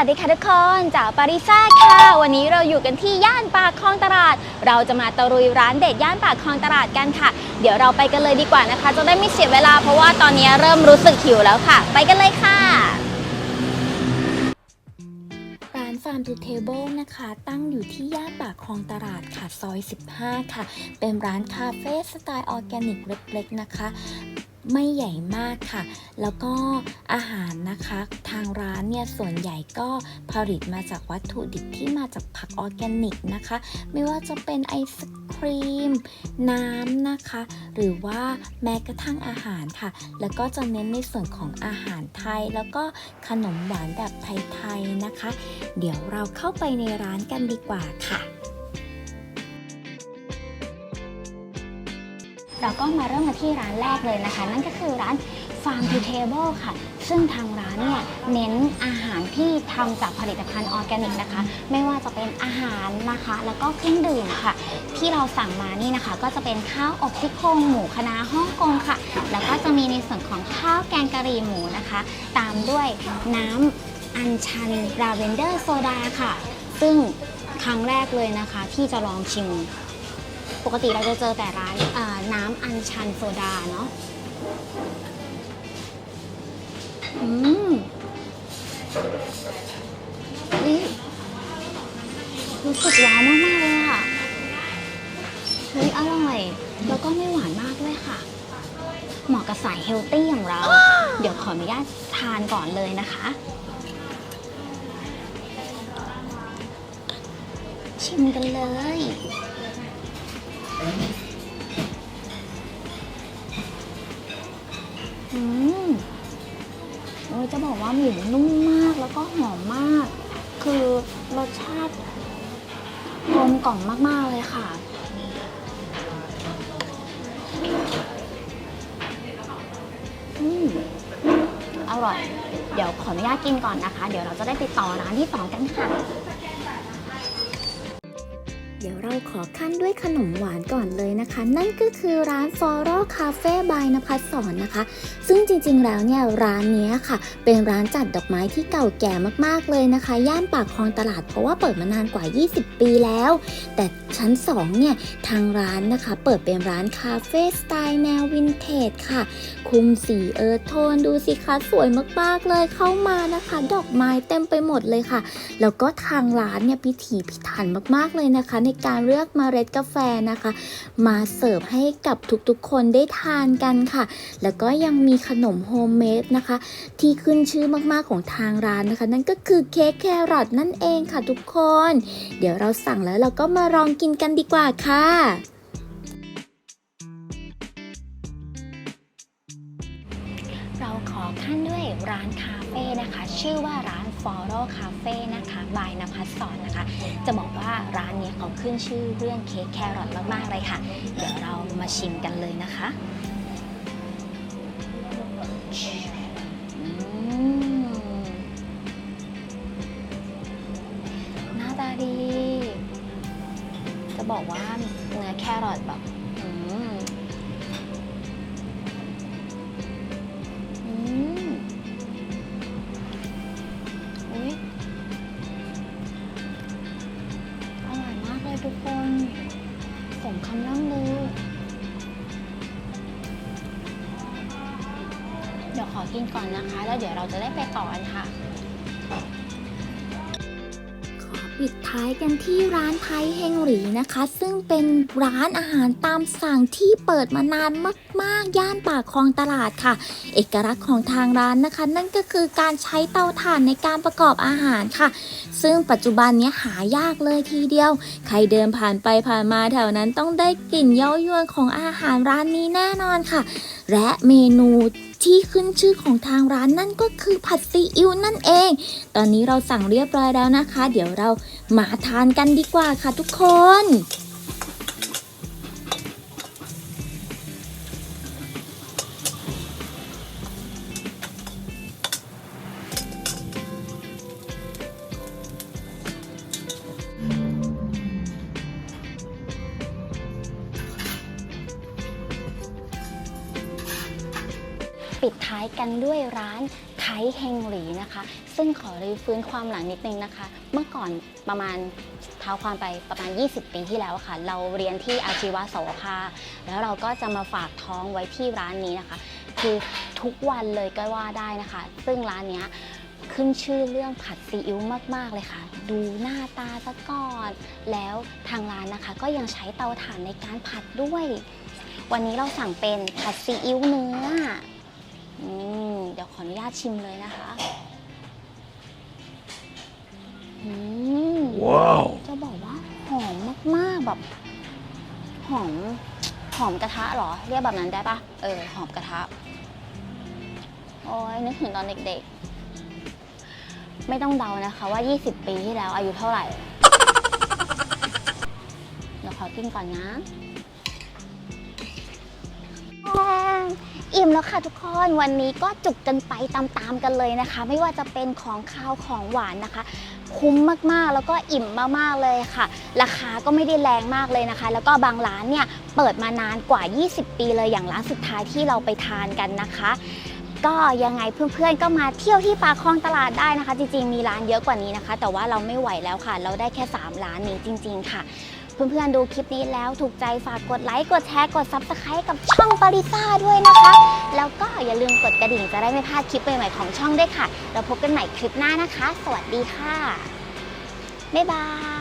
วัสดีค่ะทุกคนจากปาริซ่าค่ะ วันนี้เราอยู่กันที่ย่านปากคลองตลาด เราจะมาตะรุยร้านเด็ดย่านปากคลองตลาดกันค่ะ เดี๋ยวเราไปกันเลยดีกว่านะคะ จะได้ไม่เสียเวลาเพราะว่าตอนนี้เริ่มรู้สึกหิวแล้วค่ะ ไปกันเลยค่ะ ร้าน Farm to Table นะคะ ตั้งอยู่ที่ย่านปากคลองตลาดค่ะซอย 15 ค่ะ เป็นร้านคาเฟ่สไตล์ออร์แกนิกเล็กๆนะคะ ไม่ใหญ่มากค่ะ แล้วก็อาหารนะคะ ทางร้านเนี่ยส่วนใหญ่ก็ผลิตมาจากวัตถุดิบที่มาจากผักออร์แกนิกนะคะ ไม่ว่าจะเป็นไอศครีม น้ำนะคะ หรือว่าแม้กระทั่งอาหารค่ะ แล้วก็จะเน้นในส่วนของอาหารไทย แล้วก็ขนมหวานแบบไทยๆนะคะ เดี๋ยวเราเข้าไปในร้านกันดีกว่าค่ะ เราก็มาเริ่มกันที่ร้านแรกเลยนะคะ นั่นก็คือร้าน Farm to Table ค่ะ ซึ่งทางร้านเนี่ยเน้นอาหารที่ทำจากผลิตภัณฑ์ออร์แกนิกนะคะ ไม่ว่าจะเป็นอาหารนะคะ แล้วก็เครื่องดื่มค่ะ ที่เราสั่งมานี่นะคะ ก็จะเป็นข้าวอบซี่โครงหมูคะน้าฮ่องกงค่ะ แล้วก็จะมีในส่วนของข้าวแกงกะหรี่หมูนะคะ ตามด้วยน้ำอัญชันราเวนเดอร์โซดาค่ะ ซึ่งครั้งแรกเลยนะคะที่จะลองชิม ปกติเราจะเจอแต่ร้านน้ำอัญชันโซดาเนาะอืมนี่รู้สึกว้าวมากๆเลยอะเฮ้ยอร่อย แล้วก็ไม่หวานมากด้วยค่ะ เหมาะกับสายเฮลตี้อย่างเรา เดี๋ยวขออนุญาตทานก่อนเลยนะคะ ชิมกันเลย อืมโอ้ยจะบอกว่าหมูนุ่มมากแล้วก็หอมมาก คือรสชาติกลมกล่อมมาก ๆ เลยค่ะ อืมอร่อย เดี๋ยวขออนุญาตกินก่อนนะคะ เดี๋ยวเราจะได้ไปต่อร้านที่สองกันค่ะ เดี๋ยวเราขอขั้นด้วยขนมหวานก่อนเลยนะคะ นั่นก็คือร้าน f o r o Cafe by นภัสสอนนะคะ ซึ่งจริงๆแล้วเนี่ยร้านนี้ค่ะ เป็นร้านจัดดอกไม้ที่เก่าแก่มากๆเลยนะคะ ย่านปากคลองตลาดเพราะว่าเปิดมานานกว่า 20 ปีแล้ว แต่ชั้น 2 เนี่ย ทางร้านนะคะ เปิดเป็นร้านคาเฟ่สไตล์แนววินเทจค่ะ คุมสีเอิร์ธโทนดูสิคะสวยมากๆเลยเข้ามานะคะ ดอกไม้เต็มไปหมดเลยค่ะ แล้วก็ทางร้านเนี่ยพิถีพิถันมากๆเลยนะคะในการเลือกเมล็ดกาแฟนะคะ มาเสิร์ฟให้กับทุกๆคนได้ทานกันค่ะ แล้วก็ยังมีขนมโฮมเมดนะคะ ที่ขึ้นชื่อมากๆของทางร้านนะคะ นั่นก็คือเค้กแครอทนั่นเองค่ะทุกคน เดี๋ยวเราสั่งแล้วเราก็มาลองกินกันดีกว่าค่ะเราขอขั้นด้วยร้านคาเฟ่นะคะ ชื่อว่าร้าน f o r o Cafe นะคะบายนภัสสอนนะคะ จะบอกว่าร้านนี้เขาขึ้นชื่อเรื่องเค้กแครอทมากๆเลยค่ะ เดี๋ยวเรามาชิมกันเลยนะคะหน้าตาดี จะบอกว่าเนื้อแครอทแบบ ทุกคนสมคำล่ำลือ เดี๋ยวขอกินก่อนนะคะ แล้วเดี๋ยวเราจะได้ไปต่อกันค่ะ ปิดท้ายกันที่ร้านไทยเฮงหรีนะคะ ซึ่งเป็นร้านอาหารตามสั่งที่เปิดมานานมาก ๆ ย่านปากคลองตลาดค่ะ เอกลักษณ์ของทางร้านนะคะ นั่นก็คือการใช้เตาถ่านในการประกอบอาหารค่ะ ซึ่งปัจจุบันนี้หายากเลยทีเดียว ใครเดินผ่านไปผ่านมาแถวนั้นต้องได้กลิ่นเย้ายวนของอาหารร้านนี้แน่นอนค่ะ และเมนู ที่ขึ้นชื่อของทางร้านนั่นก็คือผัดซีอิ๊วนั่นเอง ตอนนี้เราสั่งเรียบร้อยแล้วนะคะ เดี๋ยวเรามาทานกันดีกว่าค่ะทุกคน ปิดท้ายกันด้วยร้านคช้เฮงหลีนะคะ ซึ่งขอรื้อฟื้นความหลังนิดนึงนะคะ เมื่อก่อนประมาณเท้าความไปประมาณ 20 ปีที่แล้วค่ะ เราเรียนที่อาชีวะสวภาแล้วเราก็จะมาฝากท้องไว้ที่ร้านนี้นะคะ คือทุกวันเลยก็ว่าได้นะคะ ซึ่งร้านเนี้ยขึ้นชื่อเรื่องผัดซีอิ๊วมาก ๆ เลยค่ะ ดูหน้าตาซะก่อน แล้วทางร้านนะคะ ก็ยังใช้เตาถ่านในการผัดด้วย วันนี้เราสั่งเป็นผัดซีอิ๊วเนื้อ อืมเดี๋ยวขออนุญาตชิมเลยนะคะอืม Wow. จะบอกว่าหอมมากๆแบบหอมหอมกระทะเหรอ เรียกแบบนั้นได้ปะเออหอมกระทะโอ้ยนึกถึงตอนเด็กๆ ไม่ต้องเดานะคะว่า 20 ปีที่แล้วอายุเท่าไหร่ เดี๋ยวขอกินก่อนนะ อิ่มแล้วค่ะทุกคนวันนี้ก็จุกกันไปตามๆกันเลยนะคะ ไม่ว่าจะเป็นของข้าวของหวานนะคะ คุ้มมากๆแล้วก็อิ่มมากๆเลยค่ะ ราคาก็ไม่ได้แรงมากเลยนะคะ แล้วก็บางร้านเนี่ยเปิดมานานกว่า 20 ปีเลยอย่างร้านสุดท้ายที่เราไปทานกันนะคะ ก็ยังไงเพื่อนๆก็มาเที่ยวที่ปากคลองตลาดได้นะคะ จริงๆมีร้านเยอะกว่านี้นะคะ แต่ว่าเราไม่ไหวแล้วค่ะ เราได้แค่ 3 ร้านนี้จริง ๆ ค่ะ เพื่อนๆดูคลิปนี้แล้วถูกใจฝากกดไลค์ กดแชร์ กด Subscribe กับช่องปาริซ่าด้วยนะคะ แล้วก็อย่าลืมกดกระดิ่งจะได้ไม่พลาดคลิปใหม่ๆของช่องด้วยค่ะ เราพบกันใหม่คลิปหน้านะคะ สวัสดีค่ะ บ๊ายบาย